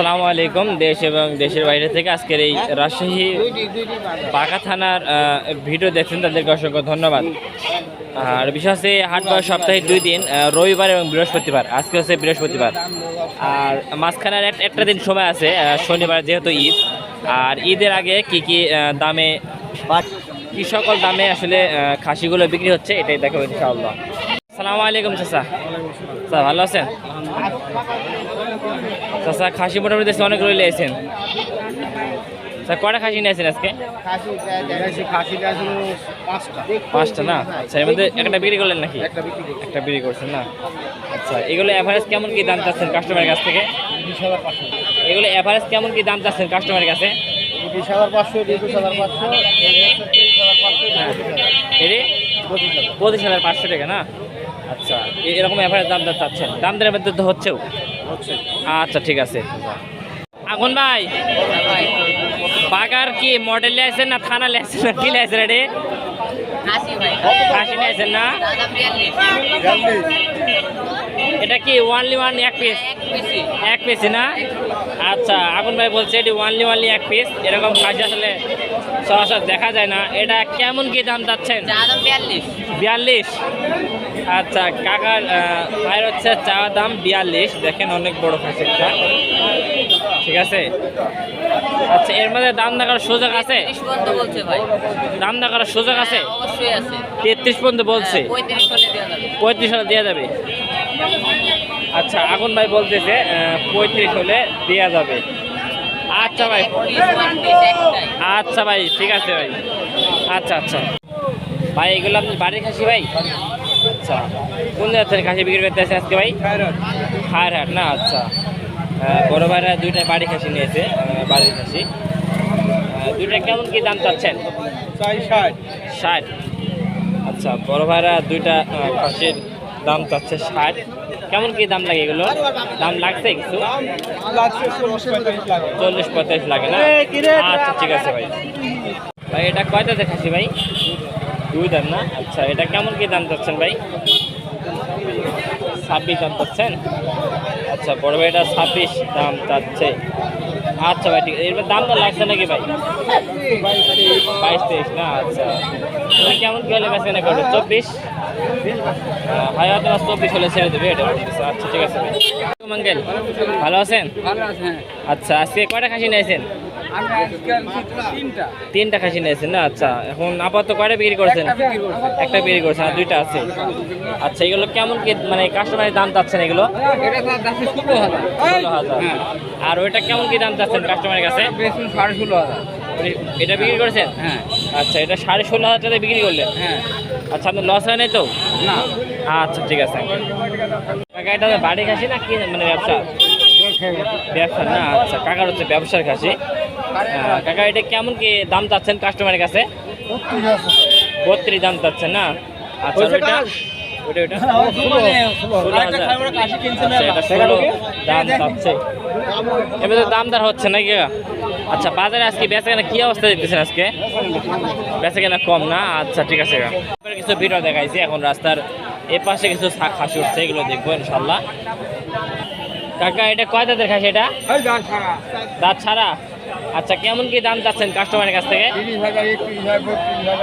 আসসালামু আলাইকুম দেশ এবং দেশের বাইরে থেকে আজকের এই রাজশাহী বাঁকা থানার ভিডিও দেখছেন তাদেরকে অসংখ্য ধন্যবাদ। আর বিশেষ হচ্ছে হাট বার সপ্তাহে দুই দিন রবিবার এবং বৃহস্পতিবার আজকে হচ্ছে বৃহস্পতিবার। আর মাঝখানের এক- একটা দিন সময় আছে শনিবার যেহেতু ঈদ আর ঈদের আগে কি কি দামে কি সকল দামে আসলে খাসিগুলো বিক্রি হচ্ছে এটাই দেখাবো ইনশাআল্লাহ। আসসালামু আলাইকুম চাচা। স্যার ভালো আছেন? চাচা খাসি মোটামুটি দেশে অনেক রইলে আছেন স্যার কটা খাসি নিয়েছেন আজকে? পাঁচটা। পাঁচটা না? আচ্ছা এর মধ্যে একটা বিক্রি করলেন নাকি? একটা বিক্রি করছেন না? আচ্ছা এগুলো অ্যাভারেজ কেমন কি দাম চাচ্ছেন কাস্টমারের কাছ থেকে? এগুলো অ্যাভারেজ কেমন কি দাম চাচ্ছেন কাস্টমারের কাছে? বিশ হাজার পাঁচশো একুশ হাজার পাঁচশো হ্যাঁ। পঁচিশ হাজার। পঁচিশ টাকা না? আচ্ছা এরকম অ্যাভারেজ দাম দাম চাচ্ছেন। দাম দরের মধ্যে তো হচ্ছেও। হচ্ছে আচ্ছা ঠিক আছে। আগুন ভাই বাগার কি মডেল আছেন না থানা লেছেন না কি লেছেন রে আশি ভাই। খাসি নিয়েছেন না? এটা কি ওয়ানলি ওয়ান এক পিস এক বেশি এক পিস না? আচ্ছা আগুন ভাই বলছে এটি ওয়ানলি ওয়ানলি এক পিস এরকম খাসি আসলে সরাসরি দেখা যায় না। এটা কেমন কি দাম যাচ্ছেন বিয়াল্লিশ। আচ্ছা কাকার ভাইয়ের হচ্ছে চা দাম বিয়াল্লিশ। দেখেন অনেক বড় খাসিটা ঠিক আছে? আচ্ছা এর মধ্যে দাম দেখার সুযোগ আছে? দাম দেখার সুযোগ আছে? হ্যাঁ, তেত্রিশ পর্যন্ত বলছে? হ্যাঁ, পঁয়ত্রিশ হলে দেওয়া যাবে। আচ্ছা আগুন ভাই বলতেছে পঁয়ত্রিশ হলে দেওয়া যাবে। আচ্ছা ভাই। আচ্ছা ভাই ঠিক আছে ভাই। আচ্ছা আচ্ছা। ভাই এগুলো আপনি বাড়ির খাসি ভাই? আচ্ছা। কোন জায়গা খাসি বিক্রি করতে আছে আজকে ভাই? হার হাট না আচ্ছা। বড় ভাইরা দুইটা বাড়ি খাসি নিয়েছে বাড়ির খাসি। দুইটা কেমন কি দাম চাচ্ছেন? ষাট। আচ্ছা বড় ভাইরা দুইটা খাসির দাম চাচ্ছে ষাট। কেমন কি দাম লাগে এগুলো? দাম লাগছে কিছু? চল্লিশ পঁয়তাল্লিশ লাগে। না? আচ্ছা ঠিক আছে ভাই। ভাই এটা কয়টাতে খাসি ভাই? দুই দাম না? আচ্ছা এটা কেমন কি দাম চাচ্ছেন ভাই? ছাব্বিশ দাম চাচ্ছেন? আচ্ছা বড় ভাই এটা ছাব্বিশ দাম চাচ্ছে। আচ্ছা ভাই ঠিক আছে। এর দাম তো লাগছে নাকি ভাই? বাইশ তেইশ না আচ্ছা। তুমি কেমন কি হলে বেছে না করবে চব্বিশ? ভাই হয়তো চব্বিশ হলে ছেড়ে দেবে এটা আচ্ছা ঠিক আছে ভাই। মঙ্গেল ভালো আছেন? হ্যাঁ। আচ্ছা আজকে কয়টা খাসি নিয়েছেন? তিনটা। খাসি নিয়েছেন না? আচ্ছা এখন আপাতত কয়টা বিক্রি করছেন? একটা বিক্রি করছেন আর দুইটা আছে। আচ্ছা এগুলো কেমন কি মানে কাস্টমারের দাম চাচ্ছেন এগুলো? হাজার। আর ওইটা কেমন কি দাম চাচ্ছেন কাস্টমারের কাছে? বেশি সাড়ে ষোলো হাজার। এটা বিক্রি করেছেন? হ্যাঁ। আচ্ছা এটা সাড়ে ষোলো হাজার টাকা বিক্রি করলেন? হ্যাঁ। আচ্ছা আপনার লস হয় নাই তো? না। আচ্ছা ঠিক আছে এটা বাড়ি খাসি না কি মানে ব্যবসা? ব্যবসা না আচ্ছা কাকার হচ্ছে ব্যবসার কাছে। কাকা এটা কেমন কি দাম চাচ্ছেন কাস্টমারের কাছে? বত্রিশ দাম চাচ্ছেন না? আচ্ছা ওইটা? ওইটা ওইটা ষোলো হাজার আচ্ছা দাম চাচ্ছে। এবারে দামদার হচ্ছে নাকি? আচ্ছা বাজারে আজকে বেচা কেনা কি অবস্থা দেখতেছেন আজকে? বেচা কেনা কম না? আচ্ছা ঠিক আছে কিছু ভিডিও দেখাইছি। এখন রাস্তার এ পাশে কিছু শাক খাসি উঠছে এগুলো দেখব ইনশাল্লাহ কাকা এটা কয় দাঁতের খাসি এটা? দাঁত ছাড়া। আচ্ছা কেমন কি দাম চাচ্ছেন কাস্টমারের কাছ থেকে?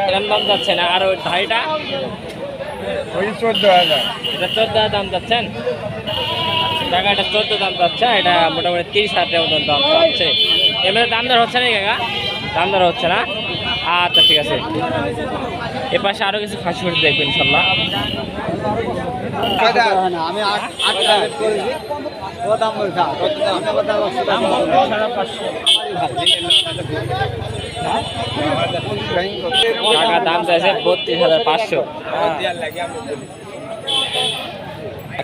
এরকম দাম যাচ্ছে না আর ওই ধাড়িটা ওই চোদ্দ হাজার। এটা চোদ্দ হাজার দাম যাচ্ছেন টাকা এটা চোদ্দ দাম যাচ্ছে এটা মোটামুটি তিরিশ হাজার টাকা মতন দাম যাচ্ছে এমনি দাম দর হচ্ছে না কাকা? দাম দর হচ্ছে না? আচ্ছা ঠিক আছে। এ পাশে আরও কিছু খাসি ফুটি দেখবেন ইনশাল্লাহ। আমি টাকা দাম চাইছে বত্রিশ হাজার পাঁচশো।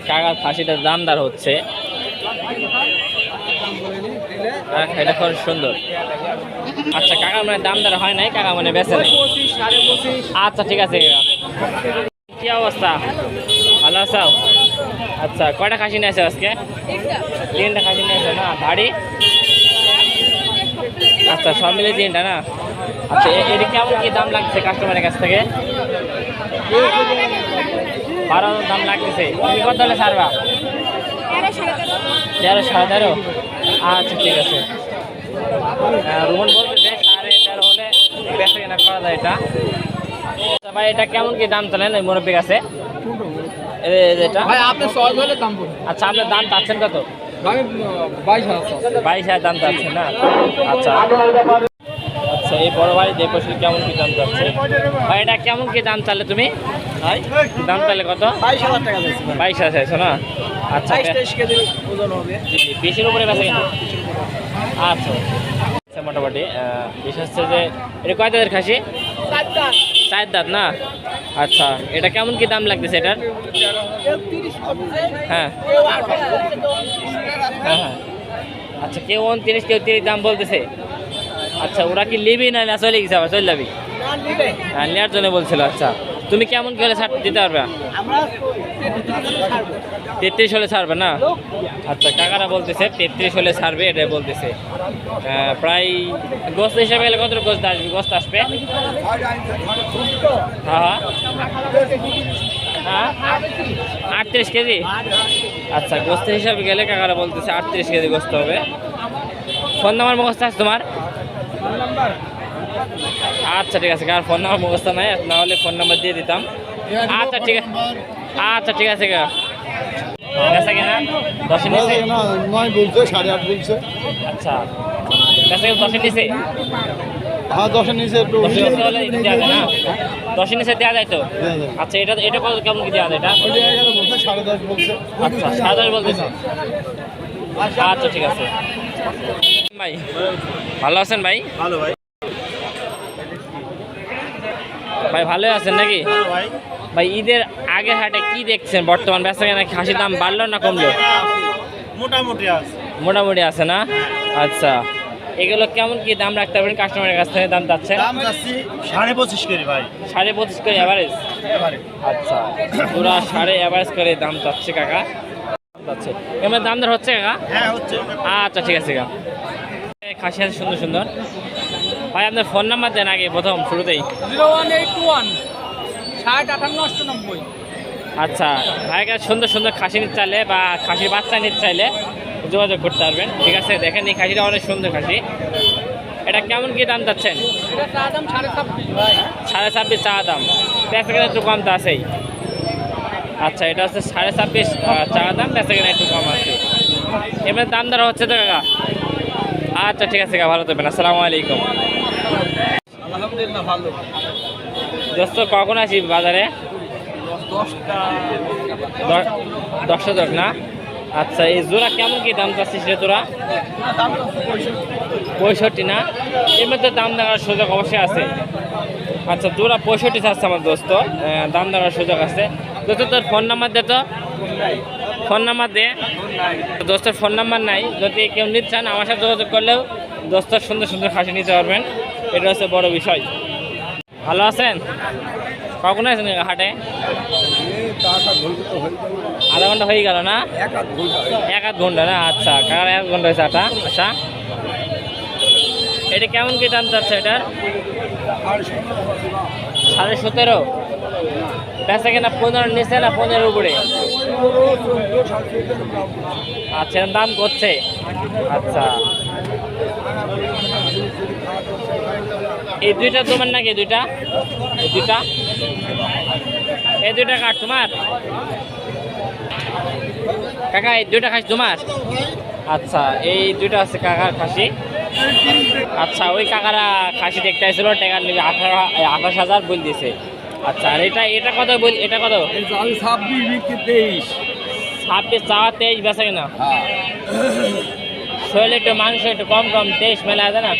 কাকার খাসিটার দামদার হচ্ছে। এটা খুব সুন্দর। আচ্ছা কাকা মানে দামদার হয় নাই, কাকা মানে বেছে আচ্ছা ঠিক আছে। কি অবস্থা? ভালো আছো? আচ্ছা কয়টা খাসি নিয়েছে আজকে? তিনটা। খাসি নিয়েছে না? ভারী? আচ্ছা সব মিলে তিনটা না? আচ্ছা এ- এর কেমন কি দাম লাগছে কাস্টমারের কাছ থেকে? বারো দাম লাগতেছে। তুমি কত হলে ছাড়বা? তেরো সাড়ে তেরো? আচ্ছা ঠিক আছে। আহ, রোহন বলতেছে সাড়ে তেরো হলে বেচা কেনা করা যায় এটা। আচ্ছা ভাই এটা কেমন কি দাম চলেন ওই মুরব্বীর কাছে? যে এটা? ভাই আপনি সহজ হলে দাম বলুন আচ্ছা আপনার দাম চাচ্ছেন কত? ভাই বাইশ হাজার বাইশ হাজার দাম চাচ্ছেন না? আচ্ছা। আচ্ছা এই বড় ভাই পশু কেমন কি দাম চাচ্ছে? ভাই এটা কেমন কি দাম চালে তুমি? দাম চালে কত? বাইশ হাজার টাকা বাইশ হাজার চাইছো না? আচ্ছা বিশের উপরে বেচা কিন্তু আচ্ছা। আচ্ছা মোটামুটি। বিশেষ হচ্ছে যে এটা কয় দাঁতের খাসি? চার দাঁত না? আচ্ছা এটা কেমন কি দাম লাগতেছে এটার? হ্যাঁ। হ্যাঁ হ্যাঁ। আচ্ছা কেউ উনত্রিশ কেউ তিরিশ দাম বলতেছে। আচ্ছা ওরা কি লিবি না না চলে গেছে আবার? চলে যাবি। হ্যাঁ নেওয়ার জন্য বলছিল আচ্ছা। তুমি কেমন কি হলে ছাড় দিতে পারবে? তেত্রিশ হলে ছাড়বে না? আচ্ছা কাকারা বলতেছে তেত্রিশ হলে ছাড়বে এটা বলতেছে। প্রায় গোস্ত হিসাবে গেলে কত গোস্ত আসবে? গোস্ত আসবে? হ্যাঁ। হ্যাঁ? আটত্রিশ কেজি? আচ্ছা গোস্ত হিসাবে গেলে কাকারা বলতেছে আটত্রিশ কেজি গোস্ত হবে। ফোন নাম্বার মুখস্থ আছে তোমার? আচ্ছা ঠিক আছে কার ফোন নাম্বার মুখস্থ নাই না হলে ফোন নাম্বার দিয়ে দিতাম। আচ্ছা ঠিক আছে আচ্ছা ঠিক আছে কাকা বেচা কেনা? দশে নিচে নয় বলছে সাড়ে আট বলছে। আচ্ছা বেচা কেনা দশে নিচে হ্যাঁ দশের নিচে একটু। দশে নিচে হলে দেওয়া যায় না? নিচে দেওয়া যায় তো? আচ্ছা এটা এটা কত কেমন কি দেওয়া যায় এটা? ওইটা এগারো সাড়ে দশ বলছে। আচ্ছা সাড়ে দশ বলতেছে। আচ্ছা ঠিক আছে। ভাই ভালো আছেন ভাই? ভালো ভাই। ভাই ভালোই আছেন নাকি? ভাই ভাই ঈদের আগের হাটে কি দেখছেন? বর্তমান বেচা কেনা খাসির দাম বাড়লো না কমলো? মোটামুটি আছে। মোটামুটি আছে না? আচ্ছা। এগুলো কেমন কি দাম রাখতে পারবেন কাস্টমারের কাছ থেকে? দাম চাচ্ছেন দাম যাচ্ছি সাড়ে পঁচিশ করে ভাই। সাড়ে পঁচিশ করে অ্যাভারেজ আচ্ছা। পুরা সাড়ে অ্যাভারেজ করে দাম চাচ্ছে কাকা। চাচ্ছে এবার দাম দর হচ্ছে কাকা? হ্যাঁ হচ্ছে। আচ্ছা ঠিক আছে কাকা। খাসি আছে সুন্দর সুন্দর। ভাই আপনার ফোন নাম্বার দেন আগে প্রথম শুরুতেই। Zero one eight two one ষাট আটান্ন অষ্টানব্বই। আচ্ছা ভাইয়ের কাছে সুন্দর সুন্দর খাসি নিতে চাইলে বা খাসির বাচ্চা নিতে চাইলে যোগাযোগ করতে পারবেন। ঠিক আছে দেখেন এই খাসিটা অনেক সুন্দর খাসি। এটা কেমন কি দাম চাচ্ছেন? সাড়ে ছাব্বিশ চা দাম। কেনা একটু কম তো আছেই। আচ্ছা এটা হচ্ছে সাড়ে ছাব্বিশ চা দাম কেনা একটু কম আছে। এবার দাম দর হচ্ছে তো কাকা? আচ্ছা ঠিক আছে কাকা ভালো থাকবেন। আসসালামু আলাইকুম। আলহামদুলিল্লাহ ভালো? দোস্ত কখন আসি বাজারে? দশটা দশ না? আচ্ছা এই জোড়া কেমন কি দাম চাচ্ছিস রে তোরা? পঁয়ষট্টি না? এর মধ্যে দাম দেওয়ার সুযোগ অবশ্যই আছে। আচ্ছা তোরা পঁয়ষট্টি চাচ্ছে আমার দোস্ত। দাম দেওয়ার সুযোগ আছে। দোস্ত তোর ফোন নাম্বার দে তো। ফোন নাম্বার দে। দোস্তের ফোন নাম্বার নাই। যদি কেউ নিতে চান আমার সাথে যোগাযোগ করলেও দোস্তর সুন্দর সুন্দর খাসি নিতে পারবেন। এটা হচ্ছে বড় বিষয়। ভালো আছেন? কখন আছেন হাটে? আধা ঘণ্টা হয়ে গেল না? এক আধ ঘণ্টা না? আচ্ছা কার এক ঘণ্টা হয়েছে আটা? আচ্ছা। এটা কেমন কি দাম চাচ্ছে এটার? সাড়ে সতেরো। বেচা কিনা পনেরো নিচে না পনেরো উপরে? আচ্ছা দাম করছে আচ্ছা। এই দুইটা তোমার নাকি দুইটা? এই দুইটা? এই দুইটা কাঠ তোমার? কাকা এই দুইটা খাসি তোমার? আচ্ছা এই দুইটা আছে কাকার খাসি। আচ্ছা ওই কাকারা খাসি দেখতে আসছিল টাকা নেবে আঠারো আঠাশ হাজার বল দিয়েছে। আচ্ছা আর এটা এটা কত বল এটা কত? ছাব্বিশ তেইশ। ছাব্বিশ চাওয়া তেইশ বেচা কিনা? শরীরে একটু মাংস একটু কম কম তেইশ মেলা আছে না?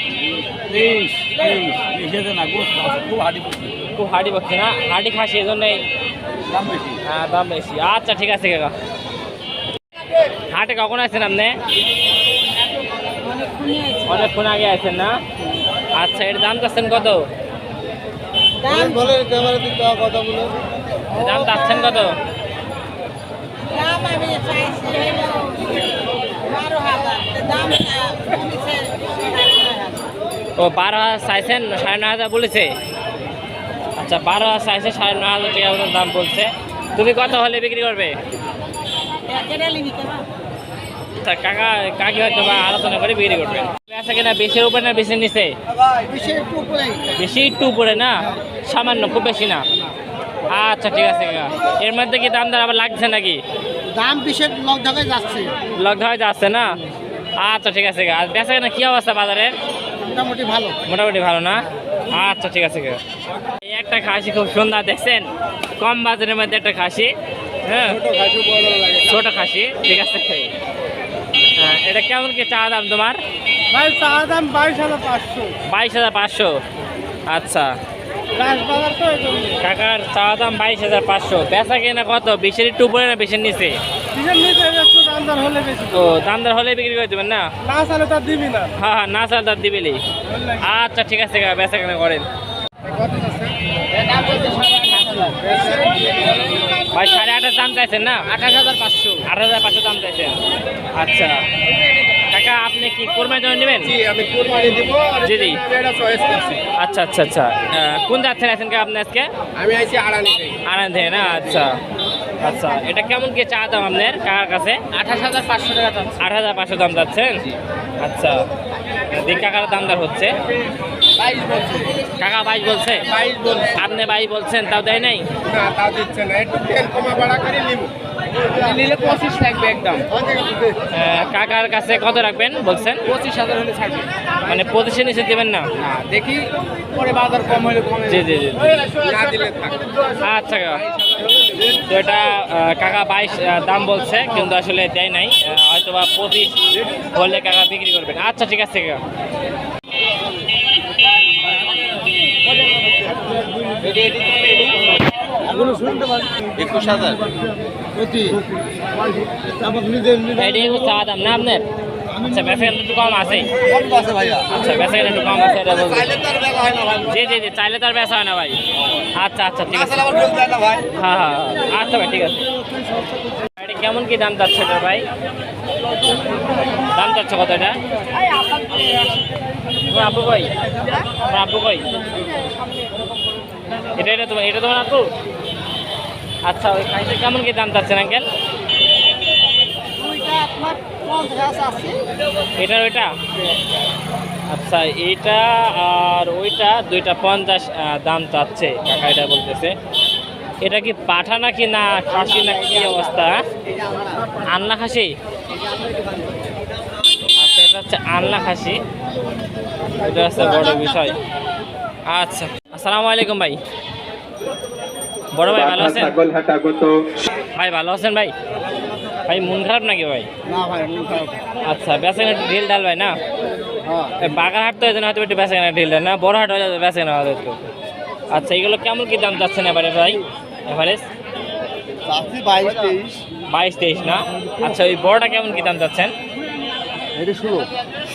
খুব হাঁটি খুব হাঁড়ি পাচ্ছি না? হাঁড়ি খাসি এই জন্যই দাম বেশি। হ্যাঁ দাম বেশি। আচ্ছা ঠিক আছে কাকা। হাটে কখন আছেন আপনি? অনেকক্ষণ আগে আছেন না? আচ্ছা এর দাম চাচ্ছেন কত? দাম চাচ্ছেন কত দাম আমি চাইছি হলো বারো হাজার তো দাম কমেছে সাড়ে নয় হাজার। ও বারো হাজার চাইছেন সাড়ে নয় হাজার বলেছে। আচ্ছা বারো হাজার চাইছে সাড়ে নয় হাজার টাকা দাম বলছে। তুমি কত হলে বিক্রি করবে? আচ্ছা কাকা কাকি হয়তো বা আলোচনা করে বিক্রি কিনা বেশির উপরে না বেশি নিচে? বেশি একটু উপরে না? সামান্য খুব বেশি না? আচ্ছা ঠিক আছে কাকা। এর মধ্যে কি দাম দর আবার লাগছে নাকি? দাম বিশেষ লক ঢাকায় যাচ্ছে। লগ হয়ে যাচ্ছে না? আচ্ছা ঠিক আছে। আর বেচা কিনা কি অবস্থা বাজারে? মোটামুটি ভালো। মোটামুটি ভালো না? আচ্ছা ঠিক আছে। এই একটা খাসি খুব সুন্দর দেখছেন? কম বাজারের মধ্যে একটা খাসি হ্যাঁ? ছোট খাসি ঠিক আছে। হ্যাঁ, এটা কেমন কি চা দাম তোমার? চা দাম বাইশ হাজার পাঁচশো। বাইশ হাজার পাঁচশো? আচ্ছা। কাকার চা দাম বাইশ হাজার পাঁচশো। বেচা কেনা কত? বিশের একটু উপরে না বিশের নিচে? কিসের নিচে একটু দাম দর হলে বেশি ও দাম দর হলে বিক্রি করে দেবেন না? না চালে তার দিবি না। হ্যাঁ হ্যাঁ না স্যার দাম দিবেলি আচ্ছা ঠিক আছে বেচা কেনা করেন। ভাই সাড়ে আঠাশ দাম চাইছেন না? আঠাশ হাজার পাঁচশো। আঠাশ হাজার পাঁচশো দাম চাইছেন। আচ্ছা। কাকা আপনি কি কোরবানি জন্য নেবেন? আমি কোরবানি দিব জি জি। চয়েস করছি। আচ্ছা আচ্ছা আচ্ছা। কোন যাচ্ছেন আছেন কা আপনি আজকে? আমি আইছি আড়ানি থেকে। আনন্দ থেকে না? আচ্ছা। আচ্ছা এটা কেমন কি চা দাম আপনার কাকার কাছে? আঠাশ হাজার পাঁচশো টাকা দাম আট হাজার পাঁচশো দাম যাচ্ছেন? আচ্ছা দিক কাকার দাম দর হচ্ছে। বাইশ বলছে কাকা বাইশ বলছে? বাইশ বলছে। আপনি বাইশ বলছেন তাও দেয় নাই? না তা দিচ্ছে না। একটু তেল কমা বাড়া করে নিব। নিলে পঁচিশ লাগবে একদম। কাকার কাছে কত রাখবেন বলছেন? পঁচিশ হাজার হলে ছাড়বে মানে পঁচিশে নিচে দেবেন না? দেখি পরে বাজার কম হলে কমে। জি জি জি আচ্ছা কাকা। তো এটা কাকা বাইশ দাম বলছে কিন্তু আসলে দেয় নাই। হয়তো বা পঁচিশ হলে কাকা বিক্রি করবেন। আচ্ছা ঠিক আছে কাকা। একুশ হাজার। এটাই দাম না আপনার? আচ্ছা একটু কম আছে। আচ্ছা একটু কম আছে এটা বলছি তার ভাই। জি জি জি চাইলে তো আর হয় না ভাই। আচ্ছা আচ্ছা ঠিক আছে। ভাই। হ্যাঁ হ্যাঁ হ্যাঁ। আচ্ছা ভাই ঠিক আছে। এটা কেমন কি দাম যাচ্ছে এটা ভাই? দাম যাচ্ছে কত এটা? আপু কই? কই? এটা এটা তোমার এটা তোমার আপু আচ্ছা ওই খাইতে কেমন কি দাম যাচ্ছে আঙ্কেল? এটা ওইটা? আচ্ছা এইটা আর ওইটা দুইটা পঞ্চাশ দাম চাচ্ছে কাকা এটা বলতেছে। এটা কি পাঠা নাকি না খাসি না কি অবস্থা আন্না খাসি? আচ্ছা এটা হচ্ছে আন্না খাসি। এটা হচ্ছে বড় বিষয়। আচ্ছা আসসালামু আলাইকুম ভাই। বড় ভাই ভালো আছেন? ভাই ভালো আছেন ভাই? ভাই মন খারাপ নাকি ভাই? না ভাই মন খারাপ। আচ্ছা বেসা ঢিল ডাল ভাই না? হ্যাঁ। বাগান হাট তো হয়তো একটু বেসা কেনা ঢিল ডাল না? বড় হাট হয়ে যাবে বেসা কেনা হবে একটু। আচ্ছা এগুলো কেমন কি দাম যাচ্ছেন এবারে ভাই? এভারেজ? বাইশ তেইশ। বাইশ তেইশ না? আচ্ছা ওই বড়টা কেমন কি দাম যাচ্ছেন ষোলো।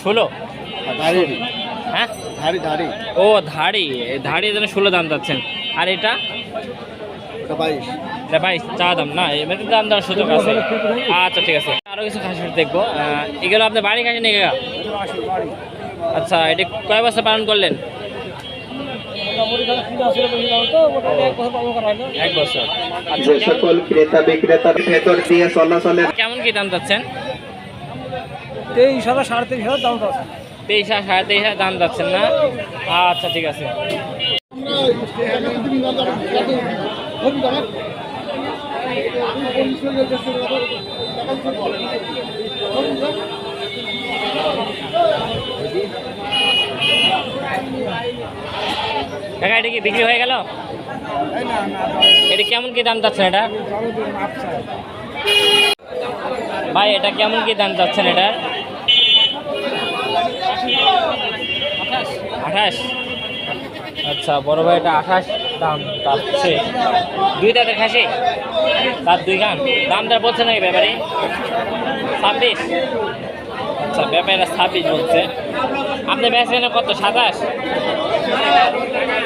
ষোলো? হ্যাঁ? ধাড়ি ধাড়ি। ও ধাড়ি। এই ধাড়ি যেন ষোলো দাম যাচ্ছেন আর এটা? এটা বাইশ চা দাম না এবার দাম দেওয়ার সুযোগ আছে। আচ্ছা ঠিক আছে। আরও কিছু খাসি দেখব। এগুলো আপনি বাড়ি খাসি কাকা? আচ্ছা এটা কয় বছর পালন করলেন? এক বছর। আচ্ছা কেমন কি দাম যাচ্ছেন তেইশ হাজার সাড়ে তেইশ হাজার দাম তেইশ হাজার সাড়ে তেইশ হাজার দাম যাচ্ছেন না? আচ্ছা ঠিক আছে। কাকা, এটা কি বিক্রি হয়ে গেল? এটা কেমন কি দাম যাচ্ছেন এটা? ভাই, এটা কেমন কি দাম যাচ্ছেন এটা? আঠাশ। আচ্ছা বড় ভাই, এটা আঠাশ। দাম যাচ্ছে দুই দাঁতের খাসি, তার দুই গান দাম দর বলছে নাকি ব্যাপারে? ছাব্বিশ। আচ্ছা ব্যাপারে ছাব্বিশ বলছে। আপনি বেচেন কত? সাতাশ?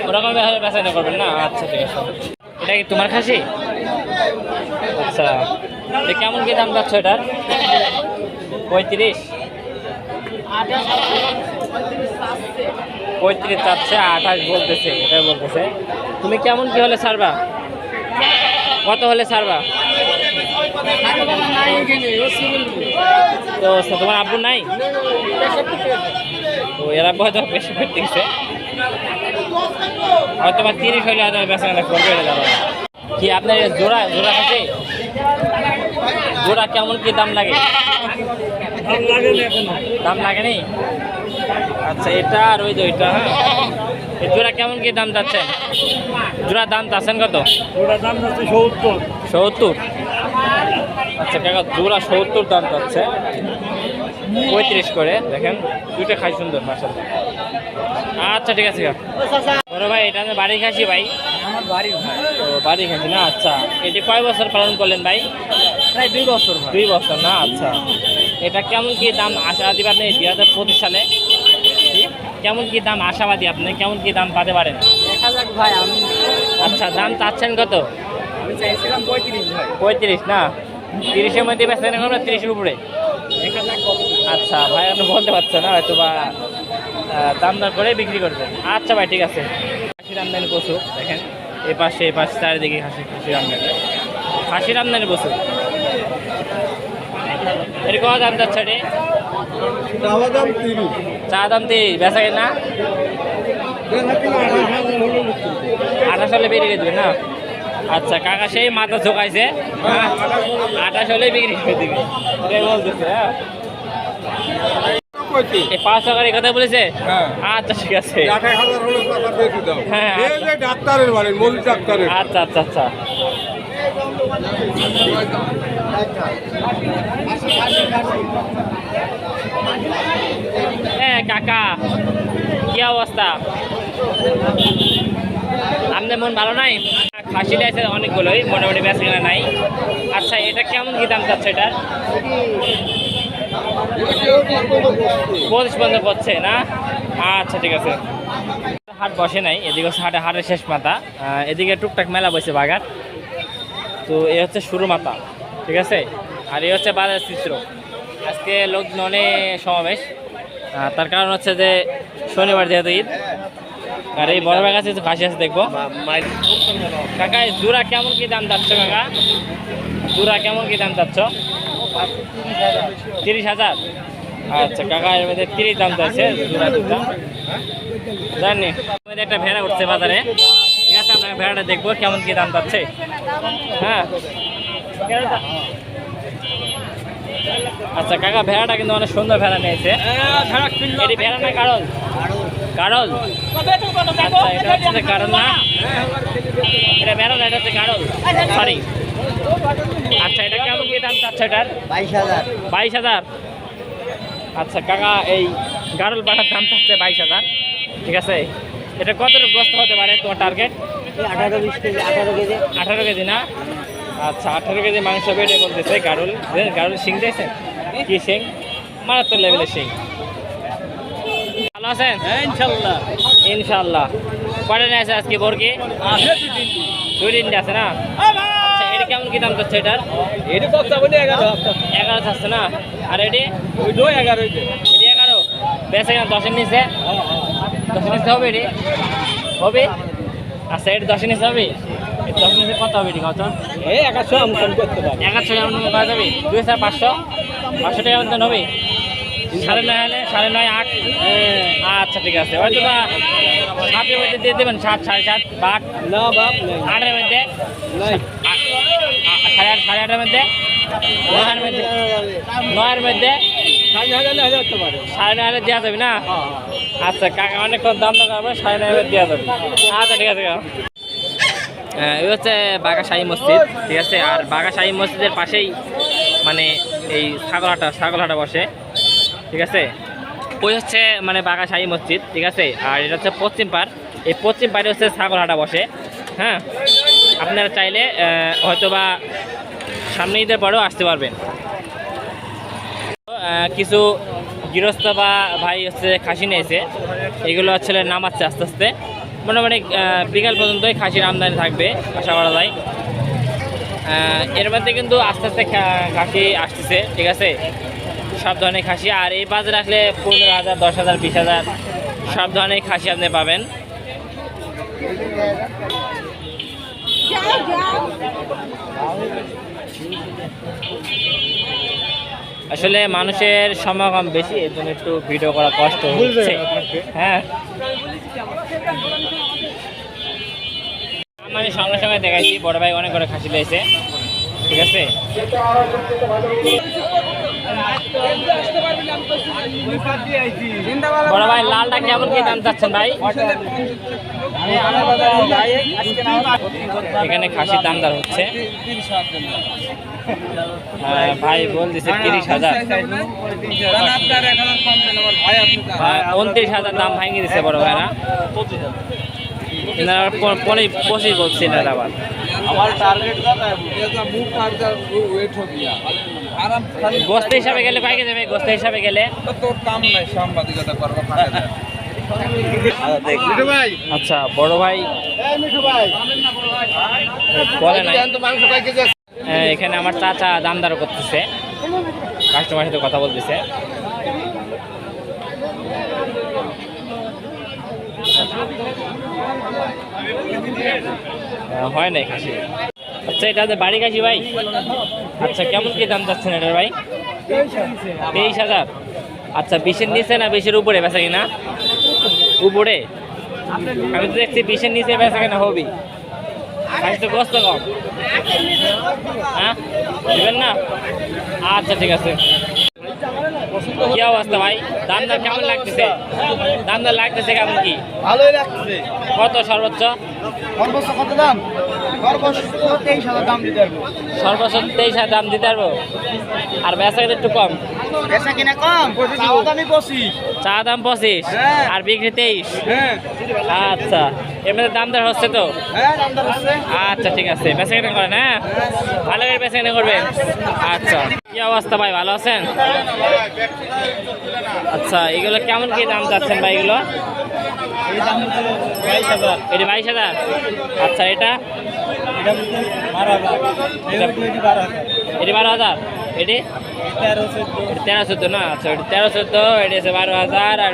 ওরকম বেচা করবেন না? আচ্ছা ঠিক আছে। এটা কি তোমার খাসি? আচ্ছা কেমন কি দাম যাচ্ছে এটার পঁয়ত্রিশ। পঁয়ত্রিশ চাচ্ছে আঠাশ বলতেছে, এটাই বলতেছে। তুমি কেমন কি হলে ছাড়বা? কত হলে ছাড়বা? তো আচ্ছা, তোমার আব্বু নাই? তো এরা হয়তো বেশি গেছে হয়তো বা তিরিশ হইলে হয়তো বেসা কেনা করবে এটা। কি আপনার জোড়া জোড়া আছে? জোড়া কেমন কি দাম লাগে? দাম লাগে নি আচ্ছা এটা আর ওই যে ওইটা হ্যাঁ? জোড়া কেমন কি দাম যাচ্ছে? জোড়া দাম চাচ্ছেন কত? ওটা দাম যাচ্ছে সত্তর। সত্তর? আচ্ছা কাকা জোড়া সত্তর দাম যাচ্ছে। পঁয়ত্রিশ করে দেখেন দুইটা খাই সুন্দর মাসাল আচ্ছা ঠিক আছে। বড় ভাই এটা আমি বাড়ি খাসি ভাই? আমার বাড়ি ভাই। তো বাড়ি খাসি না? আচ্ছা এটি কয় বছর পালন করলেন ভাই? প্রায় দুই বছর দুই বছর না? আচ্ছা। এটা কেমন কি দাম আশাবাদী আপনি দুই হাজার পঁচিশ সালে? কেমন কি দাম আশাবাদী আপনি? কেমন কি দাম পাতে পারেন? দেখা যাক ভাই আমি আচ্ছা দাম চাচ্ছেন কত? আমি চাইছিলাম পঁয়ত্রিশ ভাই। পঁয়ত্রিশ না? তিরিশের মধ্যে বেচেন এখন তিরিশের উপরে? আচ্ছা ভাই আপনি বলতে পারছেন না হয়তো বা দাম দর করে বিক্রি করবেন। আচ্ছা ভাই ঠিক আছে। খাসির আমদানি পশু দেখেন। এই পাশে এই পাশে চারিদিকে খাসি খাসির আমদানি। খাসির আমদানি পশু এর কত দাম যাচ্ছে রে চা দাম তিরিশ। বেচা কেন? আঠাশ হলে বেরিয়ে দেবে না? আচ্ছা কাকা সেই মাথা ঝোকাইছে হ্যাঁ, আঠাশ হলে বিক্রি করে দিবে। বলতেছে হ্যাঁ? এই পাঁচ টাকার কথা বলেছে? হ্যাঁ। আচ্ছা ঠিক আছে। হ্যাঁ, ডাক্তারের বাড়ি ডাক্তারের। আচ্ছা আচ্ছা আচ্ছা। হ্যাঁ কাকা, কি অবস্থা? আপনার মন ভালো নাই? খাসি আছে অনেকগুলোই, মোটামুটি বেশি কেনা নাই। আচ্ছা এটা কেমন কি দাম চাচ্ছে এটার পঁচিশ বন্ধ পড়ছে, না? আচ্ছা ঠিক আছে। হাট বসে নাই, এদিকে হচ্ছে হাটে হাটের শেষ মাথা এদিকে টুকটাক মেলা বসে বাগার তো এ হচ্ছে শুরু মাথা। ঠিক আছে? আর এই হচ্ছে বাজার চিত্র। আজকে লোকজন সমাবেশ। তার কারণ হচ্ছে যে শনিবার যেহেতু ঈদ, আর এই বড় আছে একটু খাসি আছে দেখব। কাকা জোড়া কেমন কি দাম যাচ্ছ কাকা? জোড়া কেমন কি দাম যাচ্ছ তিরিশ হাজার। আচ্ছা কাকা, এর মধ্যে তিরিশ দাম যাচ্ছে জানি। একটা ভেড়া উঠছে বাজারে। ঠিক আছে, আমরা ভেড়াটা দেখব কেমন কি দাম পাচ্ছে হ্যাঁ। আচ্ছা কাকা ভেড়াটা কিন্তু অনেক সুন্দর ভেড়া নিয়েছে। এটি ভেড়া না কারল কারল আচ্ছা এটা হচ্ছে কারল না? এটা ভেড়া না এটা হচ্ছে কারল সরি আচ্ছা এটা কেমন কি দাম চাচ্ছে এটার? বাইশ হাজার। বাইশ হাজার? আচ্ছা কাকা এই গাড়ল পাটার দাম থাকছে বাইশ হাজার। ঠিক আছে? এটা কত গ্রস্ত হতে পারে তোমার টার্গেট আঠারো বিশ কেজি আঠারো কেজি। আঠারো কেজি না? আচ্ছা আঠারো কেজি মাংস বেড়ে বলতেছে গারুল। গারুল শিং দিয়েছেন কি শিং? মারাত্মক লেভেলের শিং। ভালো আছেন? ইনশাল্লাহ। ইনশাল্লাহ। কয়টা নিয়ে আছে আজকে ভোরকে দুই তিনটে। আছে না? আচ্ছা এটা কেমন কি দাম করছে এটার? এটি বলি এগারো এগারো থাকছে না? আর এটি? দুই এগারো এটি এগারো? বেশ এখানে দশের নিচে। দশের নিচে হবে এটি? হবে? আচ্ছা এটি দশের নিচে হবে? এটি কত হবে কত এই একাশো আমি কম করতে পারি। এগারোশো এমন করা যাবে? দুই হাজার পাঁচশো? পাঁচশো টাকা মতন হবে? সাড়ে নয় হলে সাড়ে নয় আট। আচ্ছা ঠিক আছে। হয়তো বা সাতের মধ্যে দিয়ে দেবেন সাত সাড়ে সাত বা আট না বাপ আটের মধ্যে? সাড়ে আট সাড়ে আটের মধ্যে? নয়ের মধ্যে? নয়ের মধ্যে? সাড়ে নয় হাজার হাজার হতে পারে। সাড়ে নয় হাজার দেওয়া যাবে না? আচ্ছা কাকা অনেকক্ষণ দাম হবে সাড়ে নয় হাজার দেওয়া যাবে। আচ্ছা ঠিক আছে এই হচ্ছে বাঘা শাহী মসজিদ ঠিক আছে? আর বাঘা শাহী মসজিদের পাশেই মানে এই ছাগলহাটা ছাগলহাটা বসে ঠিক আছে? ওই হচ্ছে মানে বাঘা শাহী মসজিদ ঠিক আছে? আর এটা হচ্ছে পশ্চিম পাড়। এই পশ্চিম পাড়ে হচ্ছে ছাগলহাটা বসে হ্যাঁ? আপনারা চাইলে আহ, হয়তো বা সামনে ঈদের পরেও আসতে পারবেন। কিছু গৃহস্থ বা ভাই হচ্ছে খাসি নিয়েছে। এগুলো হচ্ছে নামাচ্ছে আস্তে আস্তে। মোটামুটি বিকাল পর্যন্তই খাসির আমদানি থাকবে আশা করা যায়। এর মধ্যে কিন্তু আস্তে আস্তে খাসি আসতেছে ঠিক আছে? সব ধরনের খাসি আর এই বাজারে আসলে পনেরো হাজার দশ হাজার বিশ হাজার সব ধরনের খাসি আপনি পাবেন। আসলে মানুষের সমাগম বেশি এর জন্য একটু ভিডিও করা কষ্ট হচ্ছে। হ্যাঁ। মানে সঙ্গে সঙ্গে দেখাইছি বড় ভাই অনেক করে খাসি পেয়েছে ঠিক আছে? বড় ভাই লালটা কেমন কি দাম চাচ্ছেন ভাই? এখানে খাসির দাম দর হচ্ছে। হ্যাঁ, ভাই বল দিছে তিরিশ হাজার। উনত্রিশ হাজার দাম ভাঙিয়ে দিছে বড় ভাইরা। এনারা পঁচিশ বলছে। এনারা আবার গোস্ত হিসাবে গেলে পাইকে যাবে গোস্ত হিসাবে গেলে। আচ্ছা বড় ভাই। বলে হ্যাঁ, এখানে আমার চাচা দাম দর করতেছে। কাস্টমার সাথে কথা বলতেছে। হয় নাই খাসি? আচ্ছা এটা যে বাড়ি খাসি ভাই? আচ্ছা কেমন কি দাম যাচ্ছেন এটার ভাই? তেইশ হাজার। আচ্ছা বিশের নিচে না বিশের উপরে বেচা কিনা? উপরে? আমি তো দেখছি বিশের নিচে বেচা কিনা হবি। তো গ্রস্ত কম। হ্যাঁ? দিবেন না? আচ্ছা ঠিক আছে। কি অবস্থা ভাই? দাম দর কেমন লাগতেছে? দাম দর লাগতেছে কেমন কি? ভালোই লাগছে কত সর্বোচ্চ? সর্বোচ্চ কত দাম? সর্বোচ্চ তেইশ হাজার দাম দিতে পারব। আর বেচা কিনা একটু কম? বেচা কিনা কম? চাওয়া দামি পঁচিশ। চা দাম পঁচিশ? হ্যাঁ। আর বিক্রি তেইশ? হ্যাঁ। আচ্ছা। এমনি দাম দর হচ্ছে তো? হ্যাঁ আচ্ছা ঠিক আছে। বেচা কিনা করেন হ্যাঁ? ভালো করে বেচা কিনা করবেন? আচ্ছা। কি অবস্থা ভাই ভালো আছেন? আচ্ছা এগুলো কেমন কি দাম চাচ্ছেন ভাই এগুলো? এটি বাইশ হাজার? আচ্ছা এটা? এটা বারো হাজার। এটা? তেরো চোদ্দ চোদ্দ না আচ্ছা তেরো চোদ্দ এটি হচ্ছে বারো হাজার আর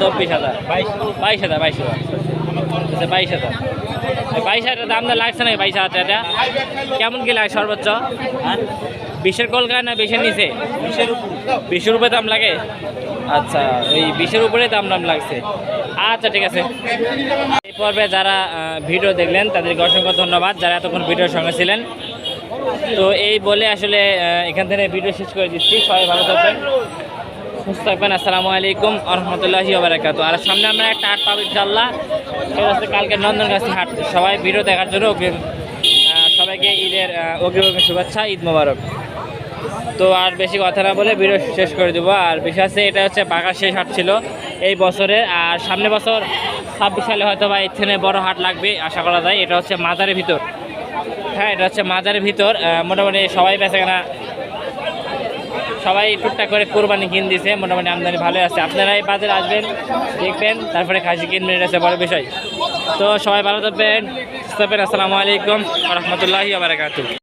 চব্বিশ হাজার। বাইশ বাইশ হাজার বাইশ হাজার। আচ্ছা বাইশ হাজার। এই বাইশ হাজার দাম লাগছে নাকি বাইশ হাজার টাকা। কেমন কি লাগে সর্বোচ্চ? বিশের কলকাতা না বিশের নিচে? বিশের উপরে। দাম লাগে? আচ্ছা ওই বিশের উপরে দাম দাম লাগছে। আচ্ছা ঠিক আছে। এই পর্বে যারা ভিডিও দেখলেন তাদেরকে অসংখ্য ধন্যবাদ যারা এতক্ষণ ভিডিওর সঙ্গে ছিলেন। তো এই বলে আসলে এখান থেকে ভিডিও শেষ করে দিচ্ছি। সবাই ভালো থাকবেন সুস্থ থাকবেন। আসসালামু আলাইকুম আরহামতুল্লাহি ওবরাকাতু আর সামনে আমরা একটা আট পাবো ইনশাল্লাহ সেটা হচ্ছে কালকে নন্দনগাছি হাট। সবাই ভিডিও দেখার জন্য অগ্রিম সবাইকে ঈদের অগ্রিম শুভেচ্ছা, ঈদ মোবারক। তো আর বেশি কথা না বলে ভিডিও শেষ করে দেবো। আর বিশেষ আছে এটা হচ্ছে বাঘার শেষ হাট ছিল এই বছরের আর সামনে বছর ছাব্বিশ সালে হয়তো বা থেকে বড় হাট লাগবে, আশা করা যায়। এটা হচ্ছে মাজারের ভিতর। হ্যাঁ এটা হচ্ছে মাজারের ভিতর। মোটামুটি সবাই বেচে কেনা সবাই টুকটাক করে কোরবানি কিন দিছে, মোটামুটি আমদানি ভালোই আছে। আপনারাই বাজারে আসবেন, দেখবেন, তারপরে খাসি কিনবেন, এটা আছে বড় বিষয়। তো সবাই ভালো থাকবেন থাকবেন, আসসালামু আলাইকুম রহমতুল্লাহি আবরাকাতু